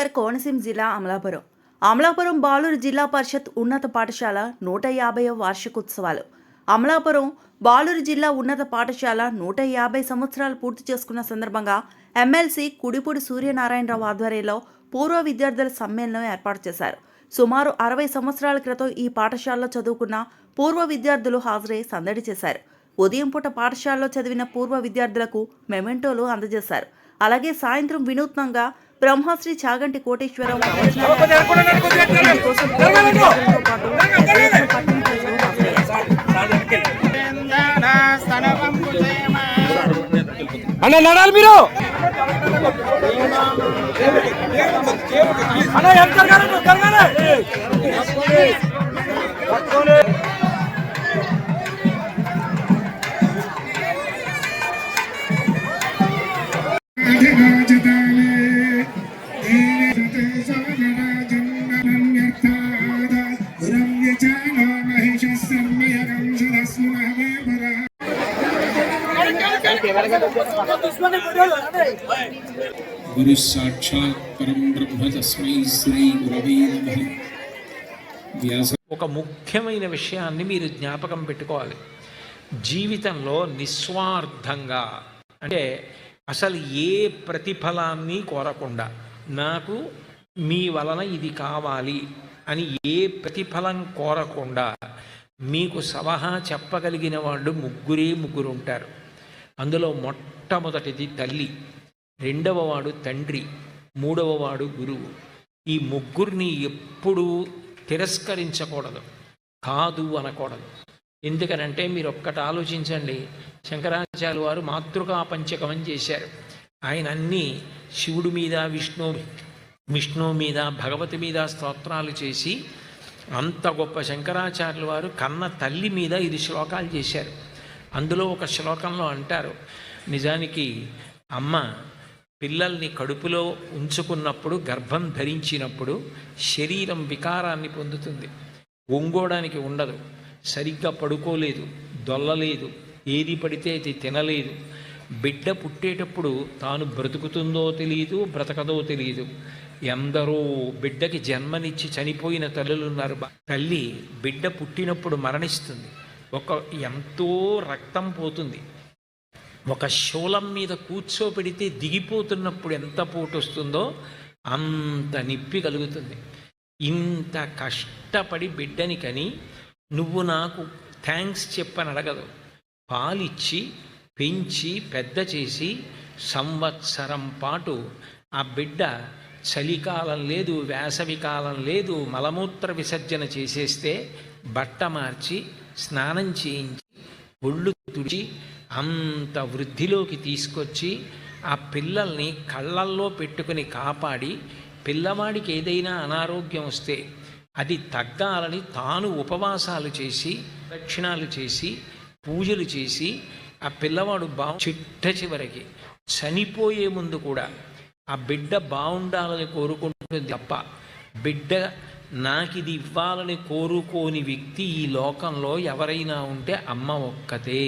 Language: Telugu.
అంబేద్కర్ కోనసీమ జిల్లా అమలాపురం. అమలాపురం బాలూరు జిల్లా పరిషత్ ఉన్నత పాఠశాల నూట యాభైవ వార్షికోత్సవాలు. అమలాపురం బాలూరు జిల్లా ఉన్నత పాఠశాల నూట యాభై సంవత్సరాలు పూర్తి చేసుకున్న సందర్భంగా ఎమ్మెల్సీ కుడిపూడి సూర్యనారాయణరావు ఆధ్వర్యంలో పూర్వ విద్యార్థుల సమ్మేళనం ఏర్పాటు చేశారు. సుమారు అరవై సంవత్సరాల క్రితం ఈ పాఠశాలలో చదువుకున్న పూర్వ విద్యార్థులు హాజరై సందడి చేశారు. ఉదయం పూట పాఠశాలలో చదివిన పూర్వ విద్యార్థులకు మెమెంటోలు అందజేశారు. అలాగే సాయంత్రం వినూత్నంగా బ్రహ్మశ్రీ చాగంటి కోటేశ్వరరావు. అన్న నడాలి మీరు అన్న ఎంత గురు పరం బ్రహ్మ తస్మై శ్రీ గురవే నమః. వ్యాస ఒక ముఖ్యమైన విషయాన్ని మీరు జ్ఞాపకం పెట్టుకోవాలి. జీవితంలో నిస్వార్థంగా అంటే అసలు ఏ ప్రతిఫలాన్ని కోరకుండా నాకు మీ వలన ఇది కావాలి అని ఏ ప్రతిఫలం కోరకుండా మీకు సలహా చెప్పగలిగిన వాళ్ళు ముగ్గురే ముగ్గురు ఉంటారు అందులో మొట్టమొదటిది తల్లి. రెండవ వాడు తండ్రి. మూడవ వాడు గురువు. ఈ ముగ్గురిని ఎప్పుడూ తిరస్కరించకూడదు. కాదు అనకూడదు. ఎందుకనంటే మీరు ఒక్కటి ఆలోచించండి. శంకరాచార్య వారు మాతృకా పంచకం అని చేశారు. ఆయన అన్నీ శివుడి మీద విష్ణు విష్ణువు మీద భగవతి మీద స్తోత్రాలు చేసి అంత గొప్ప శంకరాచార్యుల వారు కన్న తల్లి మీద ఇది శ్లోకాలు చేశారు. అందులో ఒక శ్లోకంలో అంటారు నిజానికి అమ్మ పిల్లల్ని కడుపులో ఉంచుకున్నప్పుడు గర్భం ధరించినప్పుడు శరీరం వికారాన్ని పొందుతుంది. ఒంగోడానికి ఉండదు. సరిగ్గా పడుకోలేదు దొల్లలేదు ఏది పడితే అది తినలేదు. బిడ్డ పుట్టేటప్పుడు తాను బ్రతుకుతుందో తెలియదు బ్రతకదో తెలియదు ఎందరో బిడ్డకి జన్మనిచ్చి చనిపోయిన తల్లులు ఉన్నారు తల్లి బిడ్డ పుట్టినప్పుడు మరణిస్తుంది. ఒక ఎంతో రక్తం పోతుంది. ఒక శూలం మీద కూర్చోపెడితే దిగిపోతున్నప్పుడు ఎంత పోటు వస్తుందో అంత నిప్పి కలుగుతుంది. ఇంత కష్టపడి బిడ్డని కని నువ్వు నాకు థ్యాంక్స్ చెప్పని అడగదు పాలిచ్చి పెంచి పెద్ద చేసి సంవత్సరం పాటు ఆ బిడ్డ చలికాలం లేదు వేసవి కాలం లేదు మలమూత్ర విసర్జన చేసేస్తే బట్ట మార్చి స్నానం చేయించి ఒళ్ళు తుడిచి అంత వృద్ధిలోకి తీసుకొచ్చి ఆ పిల్లల్ని కళ్ళల్లో పెట్టుకుని కాపాడి పిల్లవాడికి ఏదైనా అనారోగ్యం వస్తే అది తగ్గాలని తాను ఉపవాసాలు చేసి దక్షిణాలు చేసి పూజలు చేసి ఆ పిల్లవాడు బా చిట్ట చివరికి చనిపోయే ముందు కూడా ఆ బిడ్డ బాగుండాలని కోరుకుంటుంది తప్ప బిడ్డ నాకు ఇది ఇవ్వాలని కోరుకోని వ్యక్తి ఈ లోకంలో ఎవరైనా ఉంటే అమ్మ ఒక్కతే.